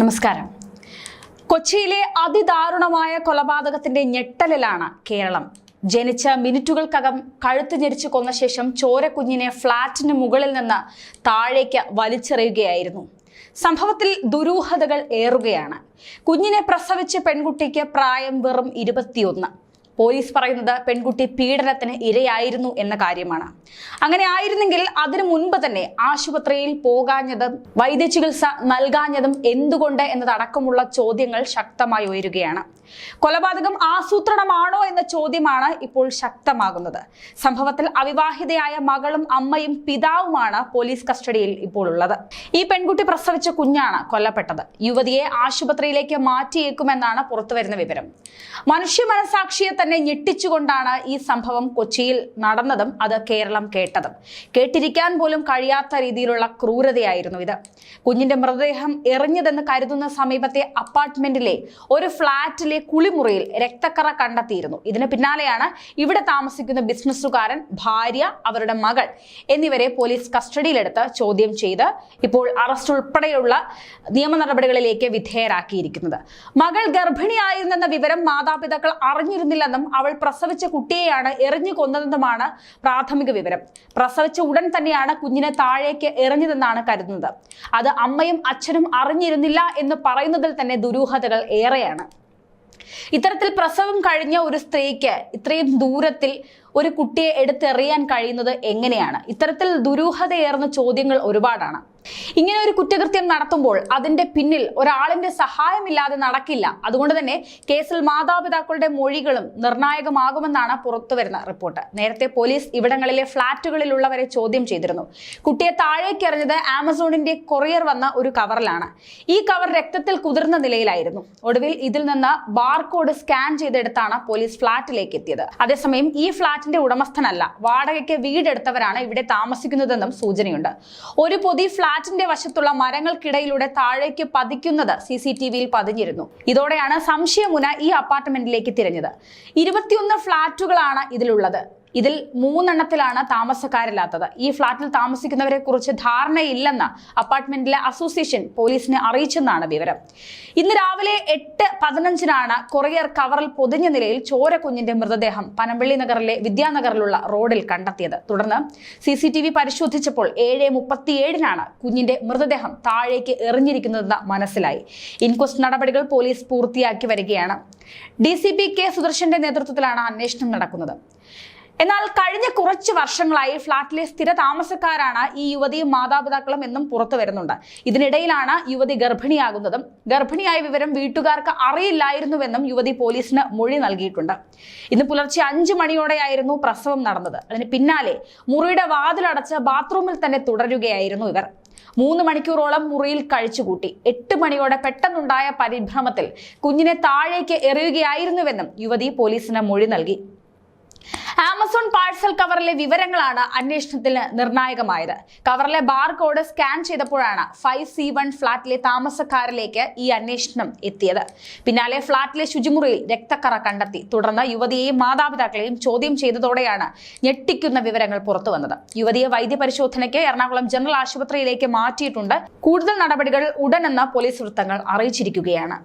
നമസ്കാരം. കൊച്ചിയിലെ അതിദാരുണമായ കൊലപാതകത്തിന്റെ ഞെട്ടലിലാണ് കേരളം. ജനിച്ച മിനിറ്റുകൾക്കകം കഴുത്ത് ഞെരിച്ചു കൊന്ന ശേഷം ചോരക്കുഞ്ഞിനെ ഫ്ളാറ്റിന് മുകളിൽ നിന്ന് താഴേക്ക് വലിച്ചെറിയുകയായിരുന്നു. സംഭവത്തിൽ ദുരൂഹതകൾ ഏറുകയാണ്. കുഞ്ഞിനെ പ്രസവിച്ച പെൺകുട്ടിക്ക് പ്രായം വെറും ഇരുപത്തിയൊന്ന്. പോലീസ് പറയുന്നത് പെൺകുട്ടി പീഡനത്തിന് ഇരയായിരുന്നു എന്ന കാര്യമാണ്. അങ്ങനെ ആയിരുന്നെങ്കിൽ അതിനു മുൻപ് തന്നെ ആശുപത്രിയിൽ പോകാഞ്ഞതും വൈദ്യചികിത്സ നൽകാഞ്ഞതും എന്തുകൊണ്ട് എന്നതടക്കമുള്ള ചോദ്യങ്ങൾ ശക്തമായി ഉയരുകയാണ്. കൊലപാതകം ആസൂത്രണമാണോ എന്ന ചോദ്യമാണ് ഇപ്പോൾ ശക്തമാകുന്നത്. സംഭവത്തിൽ അവിവാഹിതയായ മകളും അമ്മയും പിതാവുമാണ് പോലീസ് കസ്റ്റഡിയിൽ ഇപ്പോൾ ഉള്ളത്. ഈ പെൺകുട്ടി പ്രസവിച്ച കുഞ്ഞാണ് കൊല്ലപ്പെട്ടത്. യുവതിയെ ആശുപത്രിയിലേക്ക് മാറ്റിയേക്കുമെന്നാണ് പുറത്തുവരുന്ന വിവരം. മനുഷ്യ മനസാക്ഷിയെ തന്നെ ഞെട്ടിച്ചുകൊണ്ടാണ് ഈ സംഭവം കൊച്ചിയിൽ നടന്നതും അത് കേരളം കേട്ടതും. കേട്ടിരിക്കാൻ പോലും കഴിയാത്ത രീതിയിലുള്ള ക്രൂരതയായിരുന്നു ഇത്. കുഞ്ഞിന്റെ മൃതദേഹം എറിഞ്ഞതെന്ന് കരുതുന്ന സമീപത്തെ അപ്പാർട്ട്മെന്റിലെ ഒരു ഫ്ളാറ്റിലെ കുളിമുറിയിൽ രക്തക്കറ കണ്ടെത്തിയിരുന്നു. ഇതിന് പിന്നാലെയാണ് ഇവിടെ താമസിക്കുന്ന ബിസിനസ്സുകാരൻ ഭാര്യ അവരുടെ മകൾ എന്നിവരെ പോലീസ് കസ്റ്റഡിയിലെടുത്ത് ചോദ്യം ചെയ്ത് ഇപ്പോൾ അറസ്റ്റ് ഉൾപ്പെടെയുള്ള നിയമ നടപടികളിലേക്ക് വിധേയരാക്കിയിരിക്കുന്നത്. മകൾ ഗർഭിണിയായിരുന്നെന്ന വിവരം മാതാപിതാക്കൾ അറിഞ്ഞിരുന്നില്ലെന്നും അവൾ പ്രസവിച്ച കുട്ടിയെയാണ് എറിഞ്ഞു കൊന്നതെന്നുമാണ് പ്രാഥമിക വിവരം. പ്രസവിച്ച ഉടൻ തന്നെയാണ് കുഞ്ഞിനെ താഴേക്ക് എറിഞ്ഞതെന്നാണ് കരുതുന്നത്. അത് അമ്മയും അച്ഛനും അറിഞ്ഞിരുന്നില്ല എന്ന് പറയുന്നതിൽ തന്നെ ദുരൂഹതകൾ ഏറെയാണ്. ഇത്തരത്തിൽ പ്രസവം കഴിഞ്ഞ ഒരു സ്ത്രീക്ക് ഇത്രയും ദൂരത്തിൽ ഒരു കുട്ടിയെ എടുത്തെറിയാൻ കഴിയുന്നത് എങ്ങനെയാണ്? ഇത്തരത്തിൽ ദുരൂഹതയേറുന്ന ചോദ്യങ്ങൾ ഒരുപാടാണ്. ഇങ്ങനെ ഒരു കുറ്റകൃത്യം നടത്തുമ്പോൾ അതിന്റെ പിന്നിൽ ഒരാളിന്റെ സഹായമില്ലാതെ നടക്കില്ല. അതുകൊണ്ട് തന്നെ കേസിൽ മാതാപിതാക്കളുടെ മൊഴികളും നിർണായകമാകുമെന്നാണ് പുറത്തുവരുന്ന റിപ്പോർട്ട്. നേരത്തെ പോലീസ് ഇവിടങ്ങളിലെ ഫ്ളാറ്റുകളിലുള്ളവരെ ചോദ്യം ചെയ്തിരുന്നു. കുട്ടിയെ താഴേക്ക് എറിഞ്ഞത് ആമസോണിന്റെ കൊറിയർ വന്ന ഒരു കവറിലാണ്. ഈ കവർ രക്തത്തിൽ കുതിർന്ന നിലയിലായിരുന്നു. ഒടുവിൽ ഇതിൽ നിന്ന് ബാർകോഡ് സ്കാൻ ചെയ്തെടുത്താണ് പോലീസ് ഫ്ളാറ്റിലേക്ക് എത്തിയത്. അതേസമയം ഈ ഫ്ളാറ്റിന്റെ ഉടമസ്ഥനല്ല വാടകയ്ക്ക് വീടെടുത്തവരാണ് ഇവിടെ താമസിക്കുന്നതെന്നും സൂചനയുണ്ട്. ഒരു പൊതി ഫ്ളാറ്റിന്റെ വശത്തുള്ള മരങ്ങൾക്കിടയിലൂടെ താഴേക്ക് പതിക്കുന്നത് സി സി ടി വിയിൽ പതിഞ്ഞിരുന്നു. ഇതോടെയാണ് സംശയമുന ഈ അപ്പാർട്ട്മെന്റിലേക്ക് തിരഞ്ഞത്. ഇരുപത്തിയൊന്ന് ഫ്ളാറ്റുകളാണ് ഇതിലുള്ളത്. ഇതിൽ മൂന്നെണ്ണത്തിലാണ് താമസക്കാരില്ലാത്തത്. ഈ ഫ്ളാറ്റിൽ താമസിക്കുന്നവരെ കുറിച്ച് ധാരണയില്ലെന്ന് അപ്പാർട്ട്മെന്റിലെ അസോസിയേഷൻ പോലീസിനെ അറിയിച്ചെന്നാണ് വിവരം. ഇന്ന് രാവിലെ എട്ട് പതിനഞ്ചിനാണ് കൊറിയർ കവറിൽ പൊതിഞ്ഞ നിലയിൽ ചോരക്കുഞ്ഞിന്റെ മൃതദേഹം പനമ്പള്ളി നഗറിലെ വിദ്യാനഗറിലുള്ള റോഡിൽ കണ്ടെത്തിയത്. തുടർന്ന് സി സി ടി വി പരിശോധിച്ചപ്പോൾ ഏഴ് മുപ്പത്തിയേഴിനാണ് കുഞ്ഞിന്റെ മൃതദേഹം താഴേക്ക് എറിഞ്ഞിരിക്കുന്നതെന്ന് മനസ്സിലായി. ഇൻക്വസ്റ്റ് നടപടികൾ പോലീസ് പൂർത്തിയാക്കി വരികയാണ്. ഡി സി പി കെ സുദർശന്റെ നേതൃത്വത്തിലാണ് അന്വേഷണം നടക്കുന്നത്. എന്നാൽ കഴിഞ്ഞ കുറച്ച് വർഷങ്ങളായി ഫ്ളാറ്റിലെ സ്ഥിര താമസക്കാരാണ് ഈ യുവതിയും മാതാപിതാക്കളും എന്നും പുറത്തു വരുന്നുണ്ട്. ഇതിനിടയിലാണ് യുവതി ഗർഭിണിയാകുന്നതും ഗർഭിണിയായ വിവരം വീട്ടുകാർക്ക് അറിയില്ലായിരുന്നുവെന്നും യുവതി പോലീസിന് മൊഴി നൽകിയിട്ടുണ്ട്. ഇന്ന് പുലർച്ചെ അഞ്ചു മണിയോടെയായിരുന്നു പ്രസവം നടന്നത്. അതിന് പിന്നാലെ മുറിയുടെ വാതിലടച്ച് ബാത്റൂമിൽ തന്നെ തുടരുകയായിരുന്നു ഇവർ. മൂന്ന് മണിക്കൂറോളം മുറിയിൽ കഴിച്ചുകൂട്ടി. എട്ട് മണിയോടെ പെട്ടെന്നുണ്ടായ പരിഭ്രമത്തിൽ കുഞ്ഞിനെ താഴേക്ക് എറിയുകയായിരുന്നുവെന്നും യുവതി പോലീസിന് മൊഴി നൽകി. ആമസോൺ പാഴ്സൽ കവറിലെ വിവരങ്ങളാണ് അന്വേഷണത്തിന് നിർണായകമായത്. കവറിലെ ബാർ കോഡ് സ്കാൻ ചെയ്തപ്പോഴാണ് ഫൈവ് സി വൺ ഫ്ളാറ്റിലെ താമസക്കാരിലേക്ക് ഈ അന്വേഷണം എത്തിയത്. പിന്നാലെ ഫ്ളാറ്റിലെ ശുചിമുറിയിൽ രക്തക്കറ കണ്ടെത്തി. തുടർന്ന് യുവതിയെയും മാതാപിതാക്കളെയും ചോദ്യം ചെയ്തതോടെയാണ് ഞെട്ടിക്കുന്ന വിവരങ്ങൾ പുറത്തു വന്നത്. യുവതിയെ വൈദ്യപരിശോധനയ്ക്ക് എറണാകുളം ജനറൽ ആശുപത്രിയിലേക്ക് മാറ്റിയിട്ടുണ്ട്. കൂടുതൽ നടപടികൾ ഉടനെന്ന് പോലീസ് വൃത്തങ്ങൾ അറിയിച്ചിരിക്കുകയാണ്.